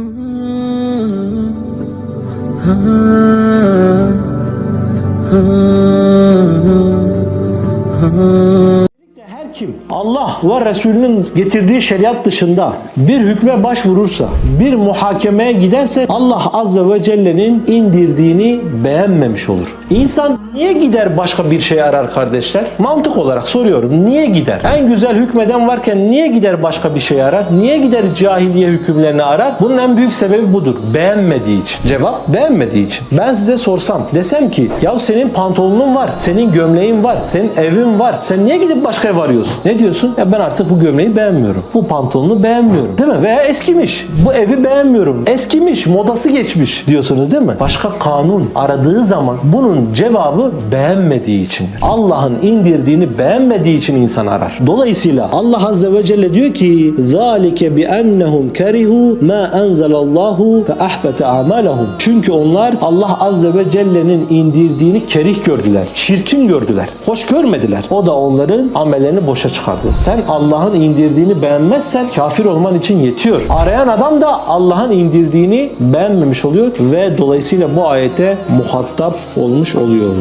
Oh kim Allah ve Resulünün getirdiği şeriat dışında bir hükme başvurursa, bir muhakemeye giderse Allah Azze ve Celle'nin indirdiğini beğenmemiş olur. İnsan niye gider başka bir şey arar kardeşler? Mantık olarak soruyorum. Niye gider? En güzel hükmeden varken niye gider başka bir şey arar? Niye gider cahiliye hükümlerini arar? Bunun en büyük sebebi budur. Beğenmediği için. Cevap beğenmediği için. Ben size sorsam desem ki ya senin pantolonun var, senin gömleğin var, senin evin var. Sen niye gidip başka ev arıyorsun? Ne diyorsun? Ya ben artık bu gömleği beğenmiyorum. Bu pantolonu beğenmiyorum. Değil mi? Veya eskimiş. Bu evi beğenmiyorum. Eskimiş, modası geçmiş diyorsunuz değil mi? Başka kanun aradığı zaman bunun cevabı beğenmediği için. Allah'ın indirdiğini beğenmediği için insan arar. Dolayısıyla Allah Azze ve Celle diyor ki ذَٰلِكَ بِأَنَّهُمْ كَرِهُوا مَا أَنْزَلَ اللّٰهُ فَأَحْبَتَ أَعْمَالَهُم Çünkü onlar Allah Azze ve Celle'nin indirdiğini kerih gördüler. Çirkin gördüler. Hoş görmediler. O da onların amellerini boşa çıkardı. Sen Allah'ın indirdiğini beğenmezsen kafir olman için yetiyor. Arayan adam da Allah'ın indirdiğini beğenmemiş oluyor ve dolayısıyla bu ayete muhatap olmuş oluyor.